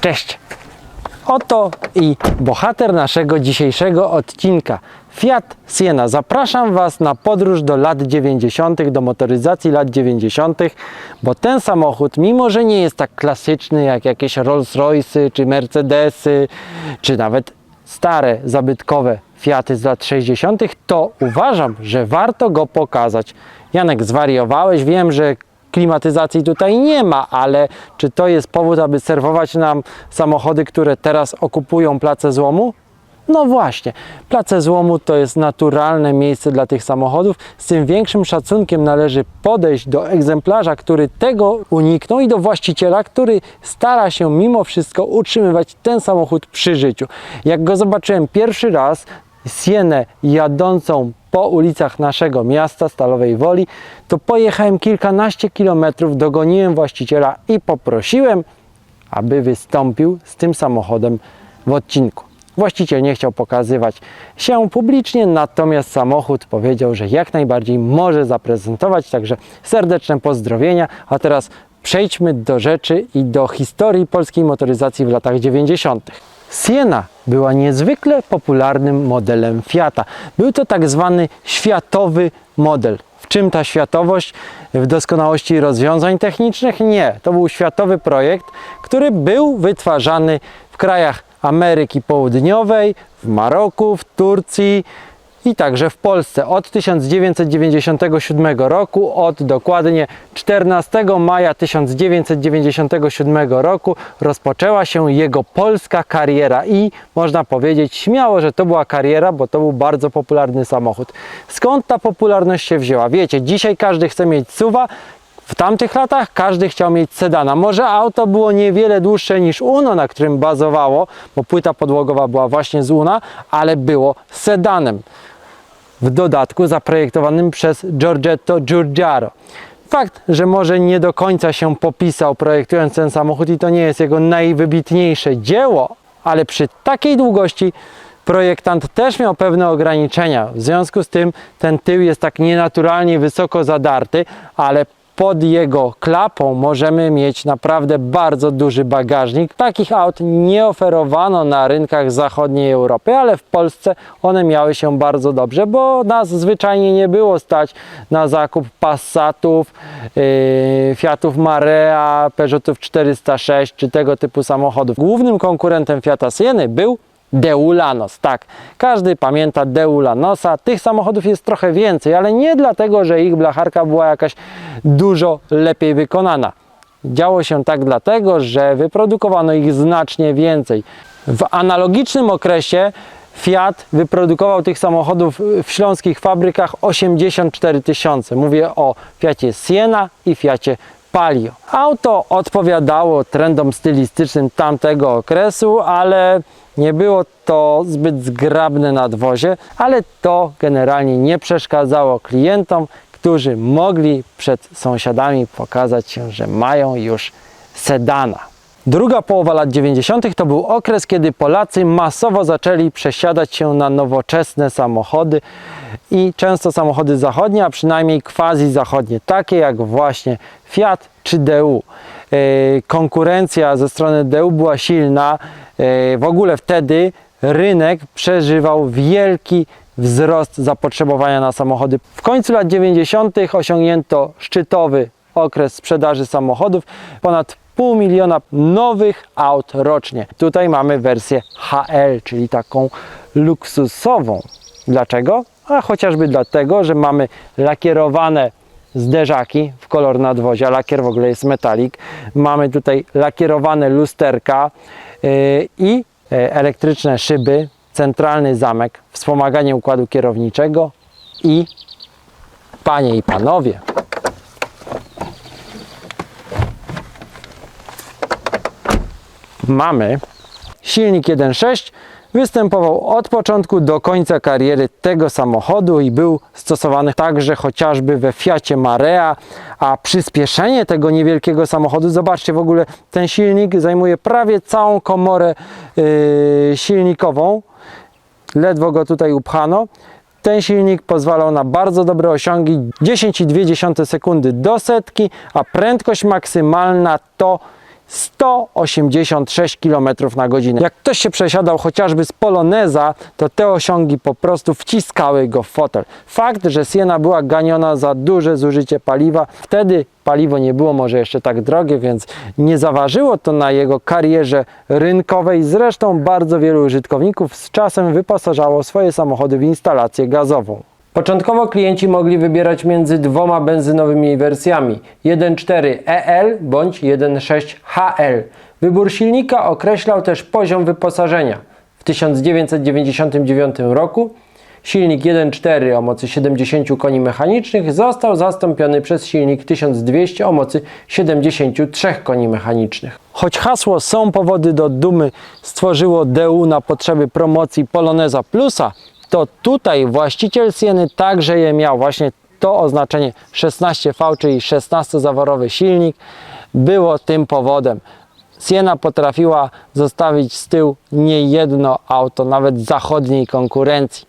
Cześć! Oto i bohater naszego dzisiejszego odcinka. Fiat Siena. Zapraszam Was na podróż do lat 90., do motoryzacji lat 90., bo ten samochód, mimo że nie jest tak klasyczny jak jakieś Rolls-Royce'y, czy Mercedesy, czy nawet stare, zabytkowe Fiaty z lat 60., to uważam, że warto go pokazać. Janek, zwariowałeś? Wiem, że klimatyzacji tutaj nie ma, ale czy to jest powód, aby serwować nam samochody, które teraz okupują place złomu? No właśnie, place złomu to jest naturalne miejsce dla tych samochodów. Z tym większym szacunkiem należy podejść do egzemplarza, który tego uniknął i do właściciela, który stara się mimo wszystko utrzymywać ten samochód przy życiu. Jak go zobaczyłem pierwszy raz, Sienę jadącą po ulicach naszego miasta, Stalowej Woli, to pojechałem kilkanaście kilometrów, dogoniłem właściciela i poprosiłem, aby wystąpił z tym samochodem w odcinku. Właściciel nie chciał pokazywać się publicznie, natomiast samochód powiedział, że jak najbardziej może zaprezentować, także serdeczne pozdrowienia. A teraz przejdźmy do rzeczy i do historii polskiej motoryzacji w latach 90. Siena była niezwykle popularnym modelem Fiata. Był to tak zwany światowy model. W czym ta światowość? W doskonałości rozwiązań technicznych? Nie. To był światowy projekt, który był wytwarzany w krajach Ameryki Południowej, w Maroku, w Turcji i także w Polsce od 1997 roku, od dokładnie 14 maja 1997 roku rozpoczęła się jego polska kariera i można powiedzieć śmiało, że to była kariera, bo to był bardzo popularny samochód. Skąd ta popularność się wzięła? Wiecie, dzisiaj każdy chce mieć suwa, w tamtych latach każdy chciał mieć sedana. Może auto było niewiele dłuższe niż Uno, na którym bazowało, bo płyta podłogowa była właśnie z Una, ale było sedanem. W dodatku zaprojektowanym przez Giorgetto Giugiaro. Fakt, że może nie do końca się popisał projektując ten samochód i to nie jest jego najwybitniejsze dzieło, ale przy takiej długości projektant też miał pewne ograniczenia. W związku z tym ten tył jest tak nienaturalnie wysoko zadarty, ale pod jego klapą możemy mieć naprawdę bardzo duży bagażnik. Takich aut nie oferowano na rynkach zachodniej Europy, ale w Polsce one miały się bardzo dobrze, bo nas zwyczajnie nie było stać na zakup Passatów, yy, Fiatów Marea, Peugeotów 406 czy tego typu samochodów. Głównym konkurentem Fiata Sieny był Deulanos, tak. Każdy pamięta Deulanosa. Tych samochodów jest trochę więcej, ale nie dlatego, że ich blacharka była jakaś dużo lepiej wykonana. Działo się tak dlatego, że wyprodukowano ich znacznie więcej. W analogicznym okresie Fiat wyprodukował tych samochodów w śląskich fabrykach 84 tysiące. Mówię o Fiacie Siena i Fiacie Palio. Auto odpowiadało trendom stylistycznym tamtego okresu, ale nie było to zbyt zgrabne nadwozie, ale to generalnie nie przeszkadzało klientom, którzy mogli przed sąsiadami pokazać się, że mają już sedana. Druga połowa lat 90. to był okres, kiedy Polacy masowo zaczęli przesiadać się na nowoczesne samochody i często samochody zachodnie, a przynajmniej quasi zachodnie, takie jak właśnie Fiat czy DU. Yy, Konkurencja ze strony DU była silna. Yy, W ogóle wtedy rynek przeżywał wielki wzrost zapotrzebowania na samochody. W końcu lat 90. osiągnięto szczytowy okres sprzedaży samochodów. Ponad pół miliona nowych aut rocznie. Tutaj mamy wersję HL, czyli taką luksusową. Dlaczego? A chociażby dlatego, że mamy lakierowane zderzaki w kolor nadwozia. Lakier w ogóle jest metalik. Mamy tutaj lakierowane lusterka yy, i yy, elektryczne szyby, centralny zamek, wspomaganie układu kierowniczego i panie i panowie, mamy. Silnik 1.6 występował od początku do końca kariery tego samochodu i był stosowany także chociażby we Fiacie Marea, a przyspieszenie tego niewielkiego samochodu, zobaczcie w ogóle ten silnik zajmuje prawie całą komorę yy, silnikową, ledwo go tutaj upchano. Ten silnik pozwalał na bardzo dobre osiągi. 10,2 sekundy do setki, a prędkość maksymalna to 186 km na godzinę. Jak ktoś się przesiadał chociażby z Poloneza, to te osiągi po prostu wciskały go w fotel. Fakt, że Siena była ganiona za duże zużycie paliwa, wtedy paliwo nie było może jeszcze tak drogie, więc nie zaważyło to na jego karierze rynkowej. Zresztą bardzo wielu użytkowników z czasem wyposażało swoje samochody w instalację gazową. Początkowo klienci mogli wybierać między dwoma benzynowymi wersjami 1.4 EL bądź 1.6 HL. Wybór silnika określał też poziom wyposażenia. W 1999 roku silnik 1.4 o mocy 70 koni mechanicznych został zastąpiony przez silnik 1200 o mocy 73 koni mechanicznych. Choć hasło Są powody do dumy stworzyło DU na potrzeby promocji Poloneza Plusa, to tutaj właściciel Sieny także je miał. Właśnie to oznaczenie 16V, czyli 16-zaworowy silnik, było tym powodem. Siena potrafiła zostawić z tyłu niejedno auto, nawet zachodniej konkurencji.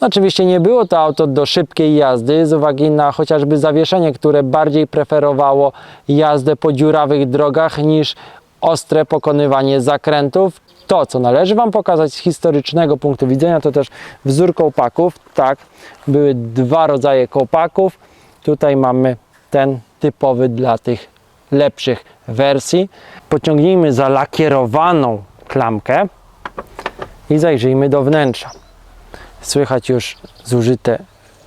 Oczywiście nie było to auto do szybkiej jazdy z uwagi na chociażby zawieszenie, które bardziej preferowało jazdę po dziurawych drogach niż ostre pokonywanie zakrętów. To, co należy Wam pokazać z historycznego punktu widzenia, to też wzór kołpaków. Tak, były dwa rodzaje kołpaków. Tutaj mamy ten typowy dla tych lepszych wersji. Pociągnijmy za lakierowaną klamkę i zajrzyjmy do wnętrza. Słychać już zużyte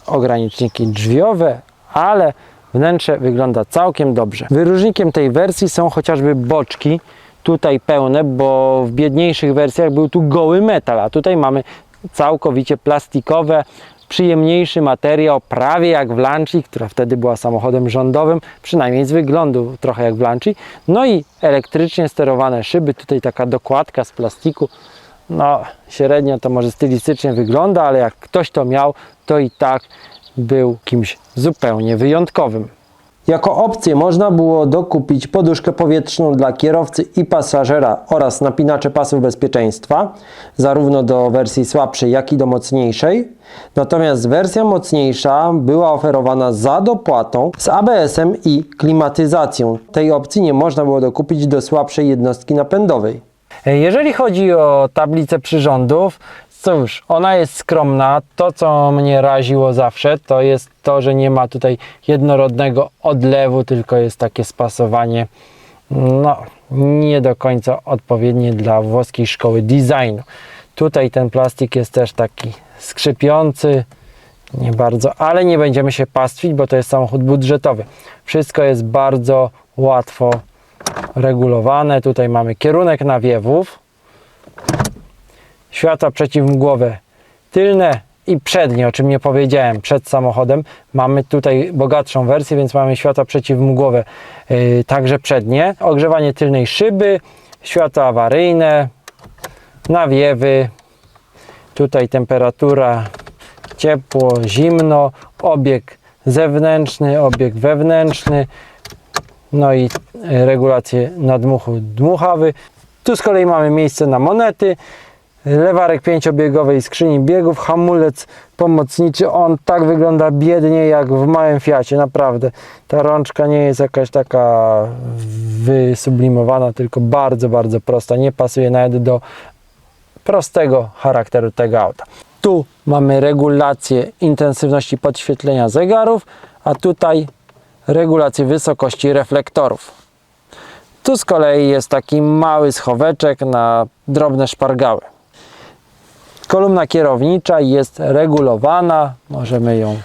ograniczniki drzwiowe, ale wnętrze wygląda całkiem dobrze. Wyróżnikiem tej wersji są chociażby boczki, tutaj pełne, bo w biedniejszych wersjach był tu goły metal, a tutaj mamy całkowicie plastikowe, przyjemniejszy materiał, prawie jak w Lancia, która wtedy była samochodem rządowym, przynajmniej z wyglądu trochę jak w Lancia. No i elektrycznie sterowane szyby, tutaj taka dokładka z plastiku, no średnio to może stylistycznie wygląda, ale jak ktoś to miał, to i tak był kimś zupełnie wyjątkowym. Jako opcję można było dokupić poduszkę powietrzną dla kierowcy i pasażera oraz napinacze pasów bezpieczeństwa, zarówno do wersji słabszej, jak i do mocniejszej. Natomiast wersja mocniejsza była oferowana za dopłatą z ABS-em i klimatyzacją. Tej opcji nie można było dokupić do słabszej jednostki napędowej. Jeżeli chodzi o tablicę przyrządów, cóż, ona jest skromna. To, co mnie raziło zawsze, to jest to, że nie ma tutaj jednorodnego odlewu, tylko jest takie spasowanie, no, nie do końca odpowiednie dla włoskiej szkoły designu. Tutaj ten plastik jest też taki skrzypiący, nie bardzo, ale nie będziemy się pastwić, bo to jest samochód budżetowy. Wszystko jest bardzo łatwo regulowane. Tutaj mamy kierunek nawiewów, światła przeciwmgłowe tylne i przednie, o czym nie powiedziałem, przed samochodem. Mamy tutaj bogatszą wersję, więc mamy światła przeciwmgłowe yy, także przednie. Ogrzewanie tylnej szyby, światła awaryjne, nawiewy, tutaj temperatura ciepło, zimno, obieg zewnętrzny, obieg wewnętrzny, no i e, regulację nadmuchu dmuchawy. Tu z kolei mamy miejsce na monety, lewarek pięciobiegowej skrzyni biegów, hamulec pomocniczy. On tak wygląda biednie jak w małym Fiacie, naprawdę. Ta rączka nie jest jakaś taka wysublimowana, tylko bardzo, bardzo prosta. Nie pasuje nawet do prostego charakteru tego auta. Tu mamy regulację intensywności podświetlenia zegarów, a tutaj regulację wysokości reflektorów. Tu z kolei jest taki mały schoweczek na drobne szpargały. Kolumna kierownicza jest regulowana, możemy ją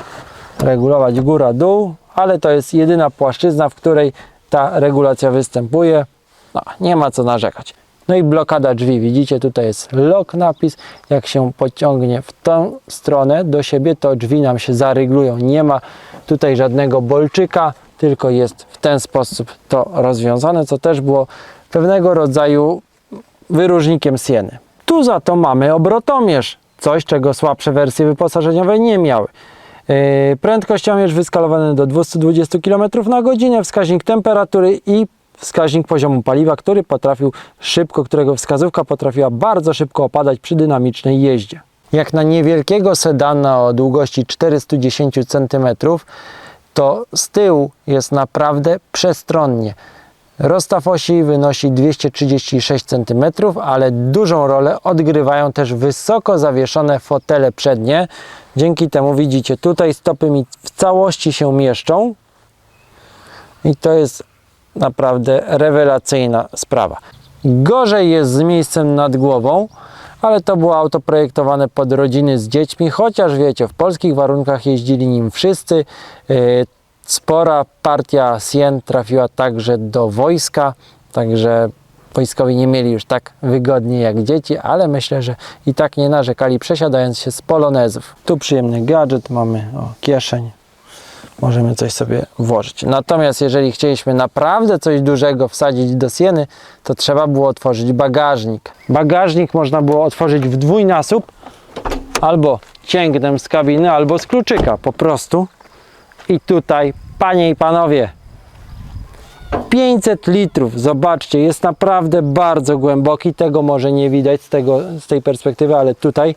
regulować góra-dół, ale to jest jedyna płaszczyzna, w której ta regulacja występuje. No, nie ma co narzekać. No i blokada drzwi. Widzicie, tutaj jest lock napis. Jak się pociągnie w tą stronę do siebie, to drzwi nam się zaryglują. Nie ma tutaj żadnego bolczyka, tylko jest w ten sposób to rozwiązane, co też było pewnego rodzaju wyróżnikiem Sieny. Tu za to mamy obrotomierz, coś czego słabsze wersje wyposażeniowe nie miały. Yy, Prędkościomierz wyskalowany do 220 km na godzinę, wskaźnik temperatury i wskaźnik poziomu paliwa, który potrafił szybko, którego wskazówka potrafiła bardzo szybko opadać przy dynamicznej jeździe. Jak na niewielkiego sedana o długości 410 cm, to z tyłu jest naprawdę przestronnie. Rozstaw osi wynosi 236 cm, ale dużą rolę odgrywają też wysoko zawieszone fotele przednie. Dzięki temu widzicie, tutaj stopy mi w całości się mieszczą i to jest naprawdę rewelacyjna sprawa. Gorzej jest z miejscem nad głową, ale to było auto projektowane pod rodziny z dziećmi, chociaż wiecie, w polskich warunkach jeździli nim wszyscy. Spora partia Sien trafiła także do wojska, także wojskowi nie mieli już tak wygodnie jak dzieci, ale myślę, że i tak nie narzekali przesiadając się z polonezów. Tu przyjemny gadżet, mamy o, kieszeń, możemy coś sobie włożyć. Natomiast jeżeli chcieliśmy naprawdę coś dużego wsadzić do sieny, to trzeba było otworzyć bagażnik. Bagażnik można było otworzyć w dwójnasób, albo cięgnem z kabiny, albo z kluczyka po prostu. I tutaj, panie i panowie, 500 litrów, zobaczcie, jest naprawdę bardzo głęboki, tego może nie widać z, tego, z tej perspektywy, ale tutaj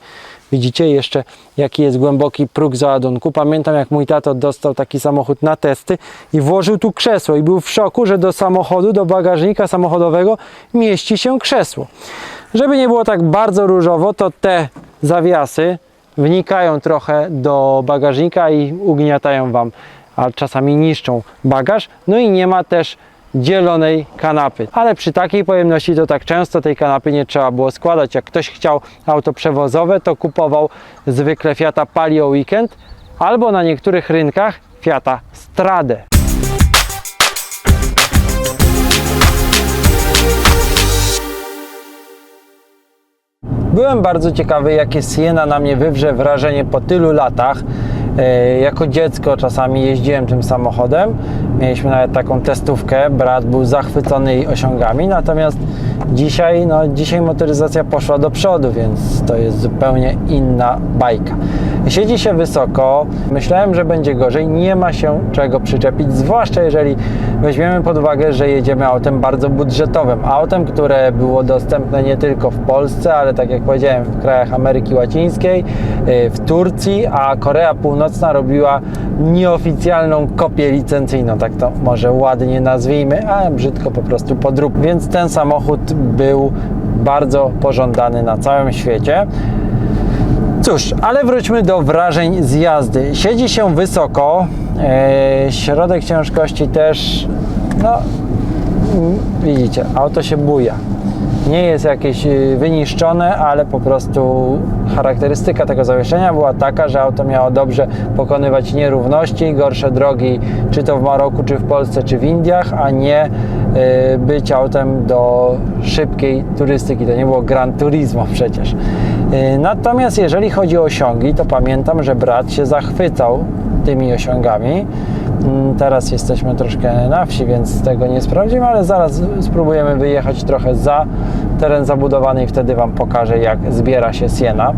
widzicie jeszcze jaki jest głęboki próg załadunku. Pamiętam jak mój tato dostał taki samochód na testy i włożył tu krzesło i był w szoku, że do samochodu, do bagażnika samochodowego mieści się krzesło. Żeby nie było tak bardzo różowo, to te zawiasy wnikają trochę do bagażnika i ugniatają Wam, a czasami niszczą bagaż. No i nie ma też dzielonej kanapy. Ale przy takiej pojemności to tak często tej kanapy nie trzeba było składać. Jak ktoś chciał auto przewozowe, to kupował zwykle Fiata Palio Weekend albo na niektórych rynkach Fiata Stradę. Byłem bardzo ciekawy, jakie Siena na mnie wywrze wrażenie po tylu latach. E, Jako dziecko czasami jeździłem tym samochodem. Mieliśmy nawet taką testówkę. Brat był zachwycony jej osiągami. Natomiast dzisiaj, no, dzisiaj motoryzacja poszła do przodu, więc to jest zupełnie inna bajka. Siedzi się wysoko. Myślałem, że będzie gorzej. Nie ma się czego przyczepić, zwłaszcza jeżeli weźmiemy pod uwagę, że jedziemy autem bardzo budżetowym. Autem, które było dostępne nie tylko w Polsce, ale tak jak powiedziałem, w krajach Ameryki Łacińskiej, y, w Turcji, a Korea Północna robiła nieoficjalną kopię licencyjną, tak to może ładnie nazwijmy, a brzydko po prostu podrób. Więc ten samochód był bardzo pożądany na całym świecie. Cóż, ale wróćmy do wrażeń z jazdy. Siedzi się wysoko, e, środek ciężkości też, no mm, widzicie, auto się buja. Nie jest jakieś y, wyniszczone, ale po prostu charakterystyka tego zawieszenia była taka, że auto miało dobrze pokonywać nierówności, gorsze drogi, czy to w Maroku, czy w Polsce, czy w Indiach, a nie y, być autem do szybkiej turystyki. To nie było Gran Turismo przecież. Y, Natomiast jeżeli chodzi o osiągi, to pamiętam, że brat się zachwycał tymi osiągami. Mm, Teraz jesteśmy troszkę na wsi, więc tego nie sprawdzimy, ale zaraz spróbujemy wyjechać trochę za teren zabudowany i wtedy Wam pokażę, jak zbiera się siena.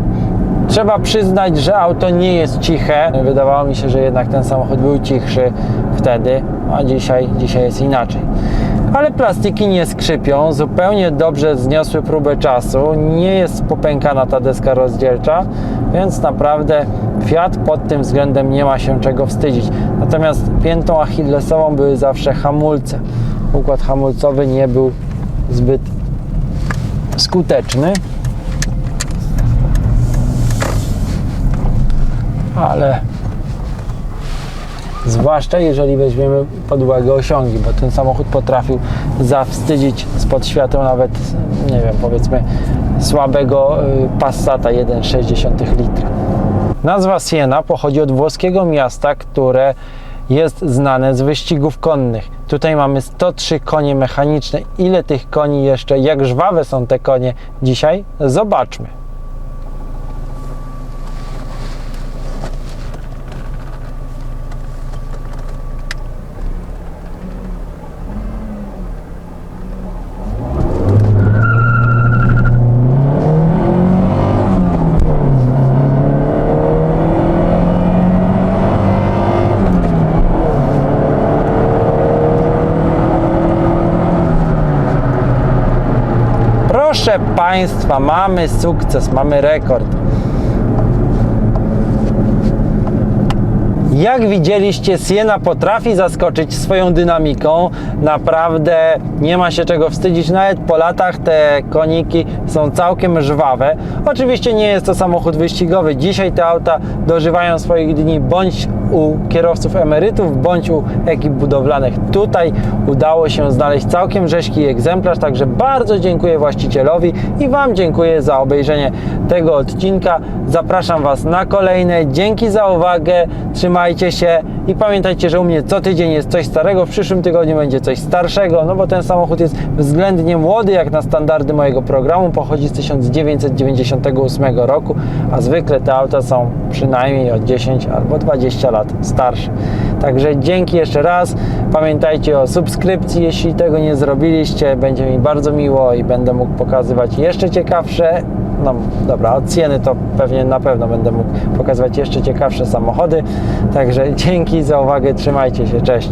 Trzeba przyznać, że auto nie jest ciche. Wydawało mi się, że jednak ten samochód był cichszy wtedy, a dzisiaj, dzisiaj jest inaczej. Ale plastiki nie skrzypią, zupełnie dobrze zniosły próbę czasu, nie jest popękana ta deska rozdzielcza, więc naprawdę Fiat pod tym względem nie ma się czego wstydzić. Natomiast piętą achillesową były zawsze hamulce. Układ hamulcowy nie był zbyt skuteczny. Ale zwłaszcza jeżeli weźmiemy pod uwagę osiągi, bo ten samochód potrafił zawstydzić spod świateł nawet, nie wiem, powiedzmy słabego y, Passata 1,6 litra. Nazwa Siena pochodzi od włoskiego miasta, które jest znane z wyścigów konnych. Tutaj mamy 103 konie mechaniczne. Ile tych koni jeszcze, jak żwawe są te konie dzisiaj? Zobaczmy. Proszę Państwa, mamy sukces, mamy rekord. Jak widzieliście, Siena potrafi zaskoczyć swoją dynamiką. Naprawdę nie ma się czego wstydzić. Nawet po latach te koniki są całkiem żwawe. Oczywiście nie jest to samochód wyścigowy. Dzisiaj te auta dożywają swoich dni bądź u kierowców emerytów, bądź u ekip budowlanych. Tutaj udało się znaleźć całkiem rzeźki egzemplarz, także bardzo dziękuję właścicielowi i Wam dziękuję za obejrzenie tego odcinka. Zapraszam Was na kolejne. Dzięki za uwagę, trzymajcie się i pamiętajcie, że u mnie co tydzień jest coś starego, w przyszłym tygodniu będzie coś starszego, no bo ten samochód jest względnie młody jak na standardy mojego programu, pochodzi z 1998 roku, a zwykle te auta są przynajmniej o 10 albo 20 lat starsze. Także dzięki jeszcze raz. Pamiętajcie o subskrypcji, jeśli tego nie zrobiliście, będzie mi bardzo miło i będę mógł pokazywać jeszcze ciekawsze no dobra, od ceny to pewnie na pewno będę mógł pokazywać jeszcze ciekawsze samochody. Także dzięki za uwagę, trzymajcie się, cześć.